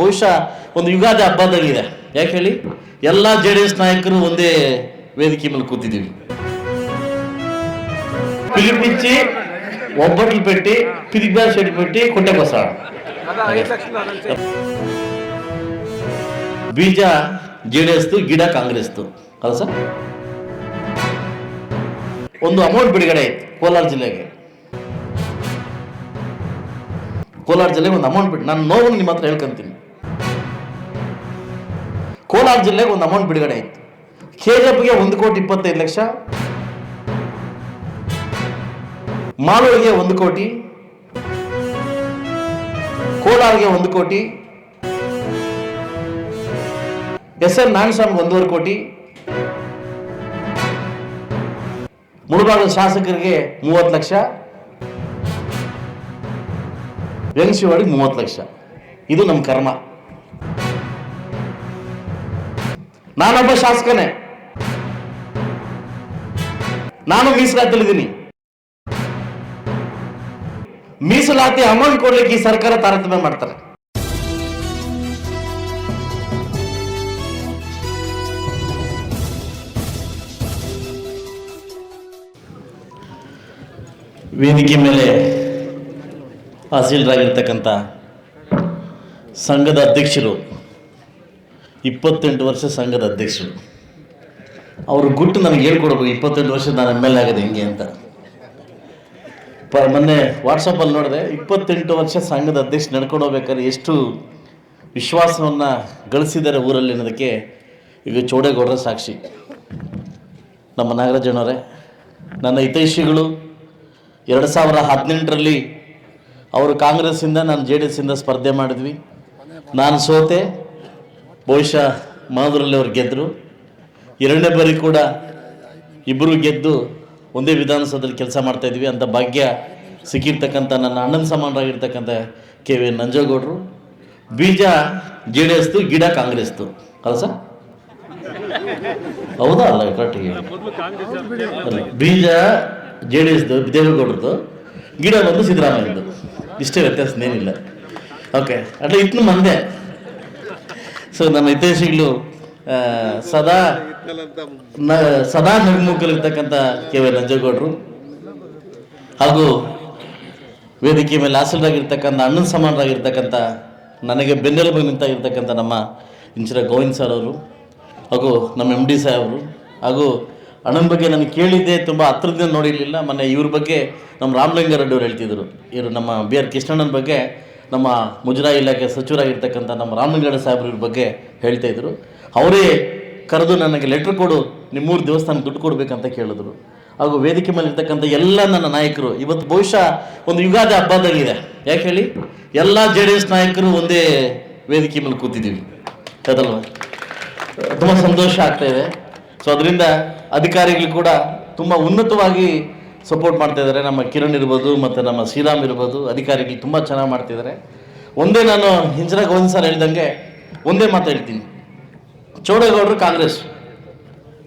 ಬಹುಶಃ ಒಂದು ಯುಗಾದಿ ಹಬ್ಬದಾಗಿದೆ ಯಾಕೆ ಹೇಳಿ? ಎಲ್ಲ ಜೆ ಡಿ ಎಸ್ ನಾಯಕರು ಒಂದೇ ವೇದಿಕೆ ಮೇಲೆ ಕೂತಿದ್ದೀವಿ. ಪಿಲಿಪಿಚ್ಚಿ ಒಬ್ಬಟ್ಲು ಪೆಟ್ಟಿ ಪಿರಿಗ್ಬಾರ್ ಶೆಟ್ಟಿ ಪೆಟ್ಟಿ ಕೊಟ್ಟೆ ಬಸ ಬೀಜ ಜೆ ಡಿ ಎಸ್ದು ಗಿಡ ಕಾಂಗ್ರೆಸ್ದು. ಅಲ್ಲ ಸರ್? ಒಂದು ಅಮೌಂಟ್ ಬಿಡುಗಡೆ ಆಯ್ತು ಕೋಲಾರ ಜಿಲ್ಲೆಗೆ. ಕೋಲಾರ ಜಿಲ್ಲೆಗೆ ಒಂದು ಅಮೌಂಟ್ ಬಿಟ್ಟು ನಾನು ನೋವನ್ನು ನಿಮ್ಮ ಹತ್ರ ಹೇಳ್ಕೊಂತೀನಿ. ಕೋಲಾರ ಜಿಲ್ಲೆಗೆ ಒಂದು ಅಮೌಂಟ್ ಬಿಡುಗಡೆ ಆಯಿತು. ಕೆ ಗೆ ಒಂದು ಕೋಟಿ ಇಪ್ಪತ್ತೈದು ಲಕ್ಷ. ಮಾಲೂರಿಗೆ ಒಂದು ಕೋಟಿ. ಕೋಲಾರಿಗೆ ಒಂದು ಕೋಟಿ. ಎಸ್ ಎನ್ ನಾರಾಯಣಸ್ವಾಮಿಗೆ ಒಂದೂವರೆ ಕೋಟಿ. ಮುಳುಭಾಗದ ಶಾಸಕರಿಗೆ ಮೂವತ್ತು ಲಕ್ಷ. ವೆಂಕಶಿವಾಡಿಗೆ ಮೂವತ್ತು ಲಕ್ಷ. ಇದು ನಮ್ಮ ಕರ್ಮ. ನಾನೊಬ್ಬ ಶಾಸಕನೇ. ನಾನು ಮೀಸಲಾತಿಲಿದ್ದೀನಿ ಮೀಸಲಾತಿ ಅಮೌಂಟ್ ಕೊಡ್ಲಿಕ್ಕೆ ಈ ಸರ್ಕಾರ ತಾರತಮ್ಯ ಮಾಡ್ತಾರೆ. ವೇದಿಕೆ ಮೇಲೆ ಹಾಸೀಲರಾಗಿರ್ತಕ್ಕಂಥ ಸಂಘದ ಅಧ್ಯಕ್ಷರು ಇಪ್ಪತ್ತೆಂಟು ವರ್ಷ ಸಂಘದ ಅಧ್ಯಕ್ಷರು. ಅವರು ಗುಟ್ಟು ನನಗೆ ಹೇಳ್ಕೊಡ್ಬೇಕು, ಇಪ್ಪತ್ತೆಂಟು ವರ್ಷ ನಾನು ಎಂ ಎಲ್ ಆಗೋದು ಹೆಂಗೆ ಅಂತ. ಪ, ಮೊನ್ನೆ ವಾಟ್ಸಪ್ಪಲ್ಲಿ ನೋಡಿದೆ, ಇಪ್ಪತ್ತೆಂಟು ವರ್ಷ ಸಂಘದ ಅಧ್ಯಕ್ಷ ನಡ್ಕೊಂಡು ಹೋಗ್ಬೇಕಾದ್ರೆ ಎಷ್ಟು ವಿಶ್ವಾಸವನ್ನು ಗಳಿಸಿದ್ದಾರೆ ಊರಲ್ಲಿ ಅನ್ನೋದಕ್ಕೆ ಈಗ ಚೌಡೇಗೌಡರ ಸಾಕ್ಷಿ. ನಮ್ಮ ನಾಗರಾಜನವರೇ, ನನ್ನ ಹಿತೈಷಿಗಳು, ಎರಡು ಸಾವಿರ ಹದಿನೆಂಟರಲ್ಲಿ ಅವರು ಕಾಂಗ್ರೆಸ್ಸಿಂದ, ನಾನು ಜೆ ಡಿ ಎಸ್ಸಿಂದ ಸ್ಪರ್ಧೆ ಮಾಡಿದ್ವಿ. ನಾನು ಸೋತೆ ಬಹುಶಃ ಮಾಧುರಲ್ಲಿ ಅವರು ಗೆದ್ದರು ಎರಡನೇ ಬಾರಿ ಕೂಡ ಇಬ್ಬರು ಗೆದ್ದು ಒಂದೇ ವಿಧಾನಸೌಧದಲ್ಲಿ ಕೆಲಸ ಮಾಡ್ತಾಯಿದ್ವಿ ಅಂತ ಭಾಗ್ಯ ಸಿಕ್ಕಿರ್ತಕ್ಕಂಥ ನನ್ನ ಅಣ್ಣನ ಸಮಾನರಾಗಿರ್ತಕ್ಕಂಥ ಕೆ ವಿ ನಂಜೇಗೌಡರು ಬೀಜ ಜೆ ಡಿ ಎಸ್ದು, ಗಿಡ ಕಾಂಗ್ರೆಸ್ದು. ಅಲ್ಲ ಸರ್? ಹೌದಾ? ಅಲ್ಲ ಕರೆಕ್ಟಿಗೆ ಬೀಜ ಜೆ ಡಿ ಎಸ್ದು ದೇವೇಗೌಡರದು ಗಿಡ ಬಂದು ಸಿದ್ದರಾಮಯ್ಯದು ಇಷ್ಟೇ ವ್ಯತ್ಯಾಸ ಏನಿಲ್ಲ ಓಕೆ ಅಟ್ಲ ಇತ್ತು ಮಂದೆ. ಸೊ ನಮ್ಮ ಹಿತೈಷಿಗಳು ಸದಾ ಸದಾ ನಗುಮುಖಲಿರ್ತಕ್ಕಂಥ ಕೆ ವಿ ನಂಜೇಗೌಡರು ಹಾಗೂ ವೇದಿಕೆ ಮೇಲೆ ಹಾಸಲರಾಗಿರ್ತಕ್ಕಂಥ ಅಣ್ಣನ ಸಮಾನರಾಗಿರ್ತಕ್ಕಂಥ, ನನಗೆ ಬೆನ್ನೆಲುಬು ನಿಂತಾಗಿರ್ತಕ್ಕಂಥ ನಮ್ಮ ಇಂಚಿರ ಗೋವಿಂದ್ ಸರ್ ಅವರು, ಹಾಗೂ ನಮ್ಮ ಎಂ ಡಿ ಸಾಹೇಬರು ಹಾಗೂ ಅಣ್ಣನ ಬಗ್ಗೆ ನಾನು ಕೇಳಿದ್ದೆ ತುಂಬ ಹತ್ರದಿಂದ ನೋಡಿರಲಿಲ್ಲ. ಮೊನ್ನೆ ಇವ್ರ ಬಗ್ಗೆ ನಮ್ಮ ರಾಮಲಿಂಗಾರೆಡ್ಡಿ ಅವ್ರು ಹೇಳ್ತಿದ್ರು. ಇವರು ನಮ್ಮ ಬಿ ಆರ್ ಕೃಷ್ಣಣ್ಣನ ಬಗ್ಗೆ ನಮ್ಮ ಮುಜರಾಯಿ ಇಲಾಖೆ ಸಚಿವರಾಗಿರ್ತಕ್ಕಂಥ ನಮ್ಮ ರಾಮಲಿಂಗಡ ಸಾಹೇಬ್ರ ಬಗ್ಗೆ ಹೇಳ್ತಾ ಇದ್ರು. ಅವರೇ ಕರೆದು ನನಗೆ ಲೆಟ್ರ್ ಕೊಡು, ನಿಮ್ಮೂರು ದೇವಸ್ಥಾನ ದುಡ್ಡು ಕೊಡಬೇಕಂತ ಕೇಳಿದ್ರು. ಹಾಗೂ ವೇದಿಕೆ ಮೇಲೆ ಇರ್ತಕ್ಕಂಥ ಎಲ್ಲ ನನ್ನ ನಾಯಕರು, ಇವತ್ತು ಬಹುಶಃ ಒಂದು ಯುಗಾದಿ ಹಬ್ಬದಾಗಿದೆ ಯಾಕೆ ಹೇಳಿ? ಎಲ್ಲ ಜೆ ಡಿ ಎಸ್ ನಾಯಕರು ಒಂದೇ ವೇದಿಕೆ ಮೇಲೆ ಕೂತಿದ್ದೀವಿ. ಅದಲ್ವ? ತುಂಬ ಸಂತೋಷ ಆಗ್ತಾ ಇದೆ. ಸೊ ಅದರಿಂದ ಅಧಿಕಾರಿಗಳು ಕೂಡ ತುಂಬ ಉನ್ನತವಾಗಿ ಸಪೋರ್ಟ್ ಮಾಡ್ತಾ ಇದ್ದಾರೆ. ನಮ್ಮ ಕಿರಣ್ ಇರ್ಬೋದು ಮತ್ತು ನಮ್ಮ ಶ್ರೀರಾಮ್ ಇರ್ಬೋದು. ಅಧಿಕಾರಿಗಳು ತುಂಬ ಚೆನ್ನಾಗಿ ಮಾಡ್ತಿದ್ದಾರೆ ಒಂದೇ ನಾನು ಹಿಂಜರ ಗೋವಿಂದ ಸರ್ ಹೇಳ್ದಂಗೆ ಒಂದೇ ಮಾತು ಹೇಳ್ತೀನಿ. ಚೌಡೇಗೌಡರು ಕಾಂಗ್ರೆಸ್,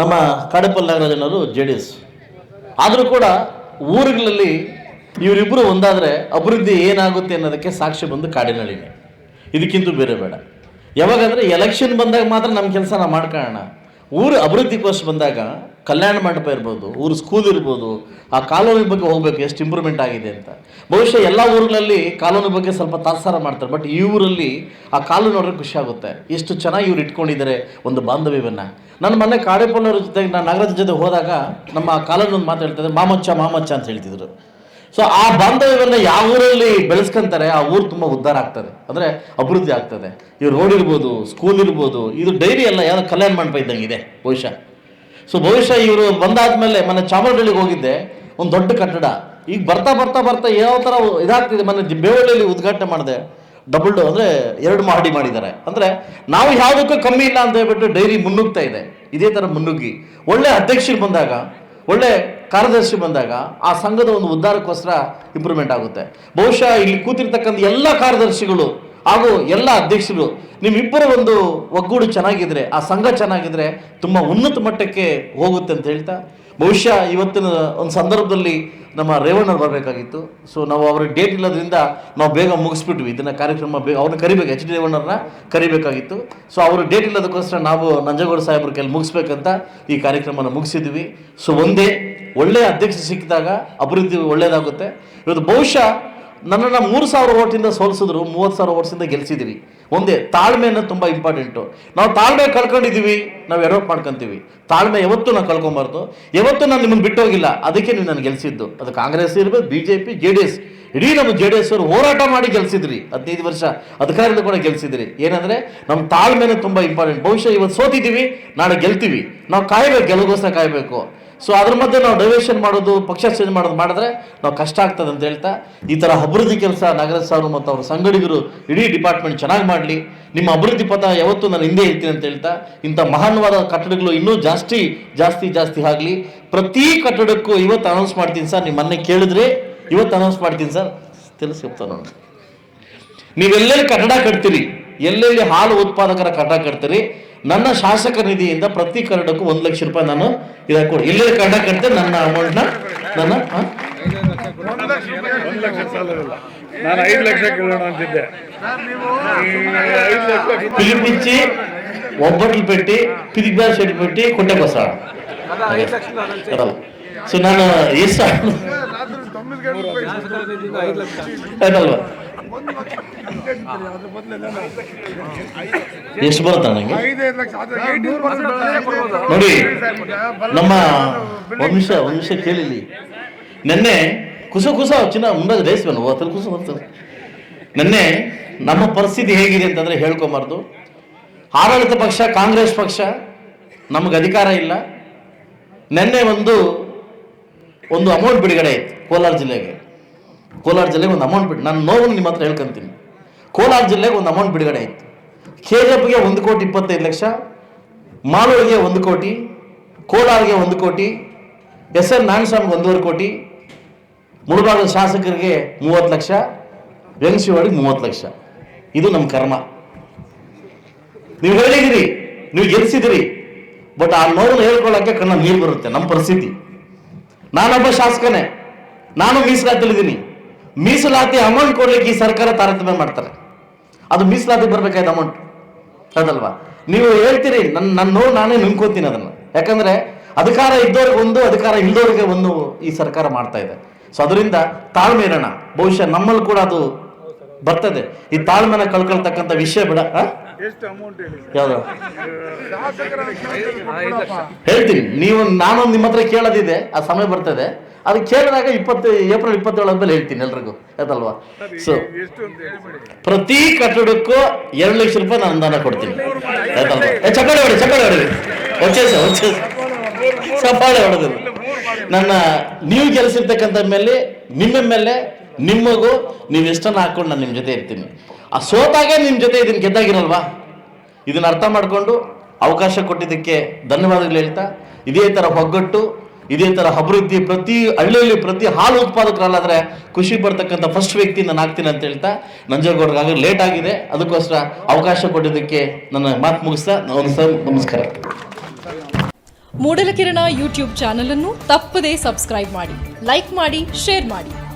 ನಮ್ಮ ಕಾಡಪಲ್ ನಾಗರಾಜನವರು ಜೆ ಡಿ ಎಸ್. ಆದರೂ ಕೂಡ ಊರುಗಳಲ್ಲಿ ಇವರಿಬ್ಬರು ಒಂದಾದರೆ ಅಭಿವೃದ್ಧಿ ಏನಾಗುತ್ತೆ ಅನ್ನೋದಕ್ಕೆ ಸಾಕ್ಷಿ ಬಂದು ಕಾಡಿನಳಿನೇ ಇದಕ್ಕಿಂತ ಬೇರೆ ಬೇಡ. ಯಾವಾಗಂದರೆ ಎಲೆಕ್ಷನ್ ಬಂದಾಗ ಮಾತ್ರ ನಮ್ಮ ಕೆಲಸ ನಾವು ಮಾಡ್ಕೊಳ್ಳೋಣ. ಊರು ಅಭಿವೃದ್ಧಿಗೋಸ್ಕರ ಬಂದಾಗ ಕಲ್ಯಾಣ ಮಂಟಪ ಇರ್ಬೋದು, ಊರು ಸ್ಕೂಲ್ ಇರ್ಬೋದು, ಆ ಕಾಲೋನಿ ಬಗ್ಗೆ ಹೋಗ್ಬೇಕು, ಎಷ್ಟು ಇಂಪ್ರೂವ್ಮೆಂಟ್ ಆಗಿದೆ ಅಂತ. ಬಹುಶಃ ಎಲ್ಲ ಊರುಗಳಲ್ಲಿ ಕಾಲೋನಿ ಬಗ್ಗೆ ಸ್ವಲ್ಪ ತಾತ್ಸಾರ ಮಾಡ್ತಾರೆ ಬಟ್ ಈ ಊರಲ್ಲಿ ಆ ಕಾಲು ನೋಡ್ರೆ ಖುಷಿ ಆಗುತ್ತೆ. ಎಷ್ಟು ಚೆನ್ನಾಗಿ ಇವ್ರು ಇಟ್ಕೊಂಡಿದ್ದಾರೆ ಒಂದು ಬಾಂಧವ್ಯವನ್ನು. ನನ್ನ ಮನೆ ಕಾಡೆಪ್ಪನವ್ರ ಜೊತೆಗೆ ನಾನು ನಗರದ ಜೊತೆ ಹೋದಾಗ ನಮ್ಮ ಕಾಲೋನಿ ಒಂದು ಮಾತು ಮಾಮಚ್ಚ ಮಾಮಚ್ಚ ಅಂತ ಹೇಳ್ತಿದ್ರು. ಸೊ ಆ ಬಾಂಧವ್ಯವನ್ನು ಯಾವ ಊರಲ್ಲಿ ಬೆಳೆಸ್ಕೊಂತಾರೆ, ಆ ಊರು ತುಂಬ ಉದ್ಧಾರ ಆಗ್ತದೆ. ಅಂದರೆ ಅಭಿವೃದ್ಧಿ ಆಗ್ತದೆ. ಇವ್ರು ರೋಡ್ ಇರ್ಬೋದು ಸ್ಕೂಲ್ ಇರ್ಬೋದು, ಇದು ಡೈರಿ ಎಲ್ಲ ಯಾವ ಕಲ್ಯಾಣ ಮಂಟಪ ಇದ್ದಂಗೆ ಇದೆ ಬಹುಶಃ ಸೊ ಬಹುಶಃ ಇವರು ಬಂದಾದ್ಮೇಲೆ ಮೊನ್ನೆ ಚಾಮರಾಜಹಳ್ಳಿಗೆ ಹೋಗಿದ್ದೆ, ಒಂದು ದೊಡ್ಡ ಕಟ್ಟಡ. ಈಗ ಬರ್ತಾ ಬರ್ತಾ ಬರ್ತಾ ಯಾವ ಥರ ಇದಾಗ್ತಿದೆ. ಮನೆ ಬೇವಳ್ಳಿಯಲ್ಲಿ ಉದ್ಘಾಟನೆ ಮಾಡಿದೆ. ಡಬಲ್ ಡೋ ಅಂದರೆ ಎರಡು ಮಹಡಿ ಮಾಡಿದ್ದಾರೆ. ಅಂದರೆ ನಾವು ಯಾವುದಕ್ಕೂ ಕಮ್ಮಿ ಇಲ್ಲ ಅಂತ ಹೇಳ್ಬಿಟ್ಟು ಡೈರಿ ಮುನ್ನುಗ್ತಾ ಇದೆ. ಇದೇ ಥರ ಮುನ್ನುಗ್ಗಿ. ಒಳ್ಳೆ ಅಧ್ಯಕ್ಷರು ಬಂದಾಗ, ಒಳ್ಳೆ ಕಾರ್ಯದರ್ಶಿ ಬಂದಾಗ ಆ ಸಂಘದ ಒಂದು ಉದ್ಧಾರಕ್ಕೋಸ್ಕರ ಇಂಪ್ರೂವ್ಮೆಂಟ್ ಆಗುತ್ತೆ. ಬಹುಶಃ ಇಲ್ಲಿ ಕೂತಿರ್ತಕ್ಕಂಥ ಎಲ್ಲ ಕಾರ್ಯದರ್ಶಿಗಳು ಹಾಗೂ ಎಲ್ಲ ಅಧ್ಯಕ್ಷರು ನಿಮ್ಮಿಬ್ಬರ ಒಂದು ಒಗ್ಗೂಡು ಚೆನ್ನಾಗಿದ್ರೆ, ಆ ಸಂಘ ಚೆನ್ನಾಗಿದ್ರೆ ತುಂಬ ಉನ್ನತ ಮಟ್ಟಕ್ಕೆ ಹೋಗುತ್ತೆ ಅಂತ ಹೇಳ್ತಾ, ಬಹುಶಃ ಇವತ್ತಿನ ಒಂದು ಸಂದರ್ಭದಲ್ಲಿ ನಮ್ಮ ರೇವಣ್ಣರು ಬರಬೇಕಾಗಿತ್ತು. ಸೊ ನಾವು ಅವ್ರಿಗೆ ಡೇಟ್ ಇಲ್ಲದ್ರಿಂದ ನಾವು ಬೇಗ ಮುಗಿಸ್ಬಿಟ್ವಿ. ಇದನ್ನು ಕಾರ್ಯಕ್ರಮ ಬೇಗ ಅವ್ರನ್ನ ಕರಿಬೇಕು, ಎಚ್ ಡಿ ರೇವಣ್ಣರನ್ನ ಕರಿಬೇಕಾಗಿತ್ತು. ಸೊ ಅವರು ಡೇಟ್ ಇಲ್ಲದಕ್ಕೋಸ್ಕರ ನಾವು ನಂಜಗೌಡ ಸಾಹೇಬ್ರ ಕೈಲಿ ಮುಗಿಸ್ಬೇಕಂತ ಈ ಕಾರ್ಯಕ್ರಮನ ಮುಗಿಸಿದ್ವಿ. ಸೊ ಒಂದೇ ಒಳ್ಳೆಯ ಅಧ್ಯಕ್ಷ ಸಿಕ್ಕಿದಾಗ ಅಭಿವೃದ್ಧಿ ಒಳ್ಳೆಯದಾಗುತ್ತೆ ಇವತ್ತು ಬಹುಶಃ ನನ್ನನ್ನು ಮೂರು ಸಾವಿರ ಓಟಿಂದ ಸೋಲಿಸಿದ್ರು, ಮೂವತ್ತು ಸಾವಿರ ಓಟ್ಸಿಂದ ಗೆಲ್ಸಿದ್ದೀವಿ ಒಂದೇ ತಾಳ್ಮೆ ಅನ್ನೋದು ತುಂಬ ಇಂಪಾರ್ಟೆಂಟು ನಾವು ತಾಳ್ಮೆ ಕಳ್ಕೊಂಡಿದ್ದೀವಿ ನಾವು ಎರೋಪ್ ಮಾಡ್ಕೊಂತೀವಿ. ತಾಳ್ಮೆ ಯಾವತ್ತೂ ನಾವು ಕಳ್ಕೊಬಾರ್ದು. ಯಾವತ್ತೂ ನಾನು ನಿಮ್ಮನ್ನು ಬಿಟ್ಟೋಗಿಲ್ಲ. ಅದಕ್ಕೆ ನೀವು ನಾನು ಗೆಲ್ಸಿದ್ದು. ಅದು ಕಾಂಗ್ರೆಸ್ ಇರ್ಬೋದು B J P J D S. ಇಡೀ ನಮ್ಮ ಜೆ ಡಿ ಎಸ್ ಅವರು ಹೋರಾಟ ಮಾಡಿ ಗೆಲ್ಸಿದ್ರಿ. ಹದಿನೈದು ವರ್ಷ ಅಧಿಕಾರದಿಂದ ಕೂಡ ಗೆಲ್ಸಿದ್ರಿ. ಏನಂದ್ರೆ ನಮ್ಮ ತಾಳ್ಮೆನೇ ತುಂಬ ಇಂಪಾರ್ಟೆಂಟ್ ಬಹುಶಃ ಇವತ್ತು ಸೋತಿದ್ದೀವಿ ನಾಳೆ ಗೆಲ್ತೀವಿ. ನಾವು ಕಾಯಬೇಕು ಗೆಲುಗೋಸ್ಕರ ಕಾಯಬೇಕು. ಸೊ ಅದ್ರ ಮಧ್ಯೆ ನಾವು ಡೈವೇಷನ್ ಮಾಡೋದು, ಪಕ್ಷ ಚೇಂಜ್ ಮಾಡೋದು ಮಾಡಿದ್ರೆ ನಾವು ಕಷ್ಟ ಆಗ್ತದೆ ಅಂತ ಹೇಳ್ತಾ, ಈ ಥರ ಅಭಿವೃದ್ಧಿ ಕೆಲಸ ಅವರು ಮತ್ತು ಅವ್ರ ಸಂಗಡಿಗರು ಇಡೀ ಡಿಪಾರ್ಟ್ಮೆಂಟ್ ಚೆನ್ನಾಗಿ ಮಾಡಲಿ. ನಿಮ್ಮ ಅಭಿವೃದ್ಧಿ ಪಥ ಯಾವತ್ತೂ ನಾನು ಹಿಂದೆ ಇರ್ತೀನಿ ಅಂತ ಹೇಳ್ತಾ, ಇಂಥ ಮಹಾನ್ವಾದ ಕಟ್ಟಡಗಳು ಇನ್ನೂ ಜಾಸ್ತಿ ಜಾಸ್ತಿ ಜಾಸ್ತಿ ಆಗಲಿ. ಪ್ರತಿ ಕಟ್ಟಡಕ್ಕೂ ಇವತ್ತು ಅನೌನ್ಸ್ ಮಾಡ್ತೀನಿ ಸರ್, ನಿಮ್ಮನ್ನೇ ಮೊನ್ನೆ ಕೇಳಿದ್ರೆ ಇವತ್ತು ಅನೌನ್ಸ್ ಮಾಡ್ತೀನಿ ಸರ್ ತಿಳಿಸ್ತಾ ನೋಡಿ ನೀವೆಲ್ಲೆಲ್ಲಿ ಕಟ್ಟಡ ಕಟ್ತೀರಿ ಎಲ್ಲೆಲ್ಲಿ ಹಾಲು ಉತ್ಪಾದಕರ ಕಟ್ಟಡ ಕಟ್ತೀರಿ ನನ್ನ ಶಾಸಕ ನಿಧಿಯಿಂದ ಪ್ರತಿ ಕಟ್ಟಡಕ್ಕೂ ಒಂದು ಲಕ್ಷ ರೂಪಾಯಿ ನಾನು ಇದಕ್ಕೆ ಕೊಡಿ ಎಲ್ಲೆಲ್ಲಿ ಕಟ್ಟಡ ಕಟ್ತೇನೆ ನನ್ನ ಅಮೌಂಟ್ನ ನನ್ನ ನಾನು ಐದು ಲಕ್ಷ ಕೇಳೋಣ ಅಂತಿದ್ದೆ. ಪಿಲಿಪಿಚ್ಚಿ ಒಬ್ಬಟ್ಲು ಪೆಟ್ಟಿ ಪಿದಿಗ್ಬಾರ್ ಶೆಟ್ಟಿ ಪೆಟ್ಟಿ ಕೊಟ್ಟೆ ಬಸ ಸೊ ನಾನು ಎಷ್ಟು ಆಯ್ತಲ್ವಾ ಎಷ್ಟು ಬರುತ್ತಾ ನನಗೆ ನೋಡಿ ನಮ್ಮ ಒಂದು ನಿಮಿಷ ಒಂದು ನಿಮಿಷ ಕೇಳಿಲಿ. ನೆನ್ನೆ ಕುಸ ಕುಸ ಚಿನ್ನ ಮುಂದೆ ರೇಸ್ವನು ಅದ್ರ ಕುಸ ಬರ್ತದೆ. ನೆನ್ನೆ ನಮ್ಮ ಪರಿಸ್ಥಿತಿ ಹೇಗಿದೆ ಅಂತಂದ್ರೆ ಹೇಳ್ಕೊಂಬಾರ್ದು. ಆಡಳಿತ ಪಕ್ಷ ಕಾಂಗ್ರೆಸ್ ಪಕ್ಷ ನಮಗೆ ಅಧಿಕಾರ ಇಲ್ಲ. ನೆನ್ನೆ ಒಂದು ಒಂದು ಅಮೌಂಟ್ ಬಿಡುಗಡೆ ಆಯ್ತು ಕೋಲಾರ ಜಿಲ್ಲೆಗೆ. ಕೋಲಾರ ಜಿಲ್ಲೆಗೆ ಒಂದು ಅಮೌಂಟ್ ಬಿಡು. ನನ್ನ ನೋವನ್ನು ನಿಮ್ಮ ಹತ್ರ ಹೇಳ್ಕೊಂತೀನಿ. ಕೋಲಾರ ಜಿಲ್ಲೆಗೆ ಒಂದು ಅಮೌಂಟ್ ಬಿಡುಗಡೆ ಆಯಿತು ಕೆ ಜಿ ಎಫ್ಗೆ ಒಂದು ಕೋಟಿ ಇಪ್ಪತ್ತೈದು ಲಕ್ಷ, ಮಾಲೂರಿಗೆ ಒಂದು ಕೋಟಿ, ಕೋಲಾರಿಗೆ ಒಂದು ಕೋಟಿ, ಎಸ್ ಎನ್ ನಾರಾಯಣಸ್ವಾಮಿಗೆ ಒಂದೂವರೆ ಕೋಟಿ ಮುಳಬಾಗದ ಶಾಸಕರಿಗೆ ಮೂವತ್ತು ಲಕ್ಷ ವ್ಯಂಗಶಿವಾಡಿಗೆ ಮೂವತ್ತು ಲಕ್ಷ. ಇದು ನಮ್ಮ ಕರ್ಮ. ನೀವು ಹೇಳಿದಿರಿ ನೀವು ಗೆಲ್ಸಿದಿರಿ ಬಟ್ ಆ ನೋವನ್ನು ಹೇಳ್ಕೊಳ್ಳೋಕ್ಕೆ ಕಣ್ಣ ನೀರು ಬರುತ್ತೆ ನಮ್ಮ ಪರಿಸ್ಥಿತಿ. ನಾನೊಬ್ಬ ಶಾಸಕನೇ. ನಾನು ಮೀಸಲಾತಿಲಿದ್ದೀನಿ ಮೀಸಲಾತಿ ಅಮೌಂಟ್ ಕೊಡ್ಲಿಕ್ಕೆ ಈ ಸರ್ಕಾರ ತಾರತಮ್ಯ ಮಾಡ್ತಾರೆ. ಅದು ಮೀಸಲಾತಿ ಬರ್ಬೇಕಾಯ್ತು ಅಮೌಂಟ್ ಅದಲ್ವಾ? ನೀವು ಹೇಳ್ತೀರಿ ನನ್ನ ನನ್ನ ನಾನೇ ನುಂಗ್ಕೋತೀನಿ ಅದನ್ನು. ಯಾಕಂದ್ರೆ ಅಧಿಕಾರ ಇದ್ದವ್ರಿಗೆ ಒಂದು, ಅಧಿಕಾರ ಇಲ್ಲದವ್ರಿಗೆ ಒಂದು ಈ ಸರ್ಕಾರ ಮಾಡ್ತಾ ಇದೆ. ಸೊ, ಅದರಿಂದ ತಾಳ್ಮೆ ಇರೋಣ. ಬಹುಶಃ ನಮ್ಮಲ್ಲಿ ಕೂಡ ಅದು ಬರ್ತದೆ. ಈ ತಾಳ್ಮೆನ ಕಳ್ಕೊಳ್ತಕ್ಕಂಥ ವಿಷಯ ಬಿಡ ಹೇಳ್ತೀನಿ ನೀವು ನಾನು ನಿಮ್ಮ ಹತ್ರ ಕೇಳೋದಿದೆ ಆ ಸಮಯ ಬರ್ತದೆ. ಅದು ಕೇಳಿದಾಗ ಇಪ್ಪತ್ತು ಏಪ್ರಿಲ್ ಇಪ್ಪತ್ತೇಳು ಮೇಲೆ ಹೇಳ್ತೀನಿ ಎಲ್ರಿಗೂ ಆಯ್ತಲ್ವಾ? ಸೊ ಪ್ರತಿ ಕಟ್ಟಡಕ್ಕೂ ಎರಡು ಲಕ್ಷ ರೂಪಾಯಿ ನಾನು ಅನುದಾನ ಕೊಡ್ತೀನಿ. ಆಯ್ತಲ್ವಾ? ಚಕಡೆ ಹೊಡಿ ಚಕಡೆ ಹೊಡಿ. ಹೊಚ್ಚೇಸ ಹೊಚ್ಚೇಸ ಚಪಾಳೆ ಹೊಡೆದಿಲ್ಲ. ನನ್ನ ನೀವು ಕೆಲಸ ಇರ್ತಕ್ಕಂಥ ಮೇಲೆ ನಿಮ್ಮ ಮೇಲೆ ನಿಮಗೂ ನೀವು ಎಷ್ಟನ್ನ ಹಾಕೊಂಡು ನಾನು ನಿಮ್ಮ ಜೊತೆ ಇರ್ತೀನಿ. ಆ ಸೋತಾಗೆ ನಿಮ್ಮ ಜೊತೆ ಇದನ್ನು ಗೆದ್ದಾಗಿರಲ್ವಾ ಇದನ್ನು ಅರ್ಥ ಮಾಡಿಕೊಂಡು ಅವಕಾಶ ಕೊಟ್ಟಿದ್ದಕ್ಕೆ ಧನ್ಯವಾದಗಳು ಹೇಳ್ತಾ, ಇದೇ ಥರ ಒಗ್ಗಟ್ಟು ಇದೇ ಥರ ಅಭಿವೃದ್ಧಿ, ಪ್ರತಿ ಹಳ್ಳಿಯಲ್ಲಿ ಪ್ರತಿ ಹಾಲು ಉತ್ಪಾದಕರಲ್ಲಾದರೆ ಖುಷಿ ಪಡ್ತಕ್ಕಂಥ ಫಸ್ಟ್ ವ್ಯಕ್ತಿ ನಾನು ಆಗ್ತೀನಿ ಅಂತ ಹೇಳ್ತಾ ನಂಜೇಗೌಡರಾಗ ಲೇಟ್ ಆಗಿದೆ, ಅದಕ್ಕೋಸ್ಕರ ಅವಕಾಶ ಕೊಟ್ಟಿದ್ದಕ್ಕೆ ನನ್ನ ಮಾತು ಮುಗಿಸ್ತಾ ಸರ್, ನಮಸ್ಕಾರ. ಮೂಡಲಕಿರಣ ಯೂಟ್ಯೂಬ್ ಚಾನಲನ್ನು ತಪ್ಪದೇ ಸಬ್ಸ್ಕ್ರೈಬ್ ಮಾಡಿ, ಲೈಕ್ ಮಾಡಿ, ಶೇರ್ ಮಾಡಿ.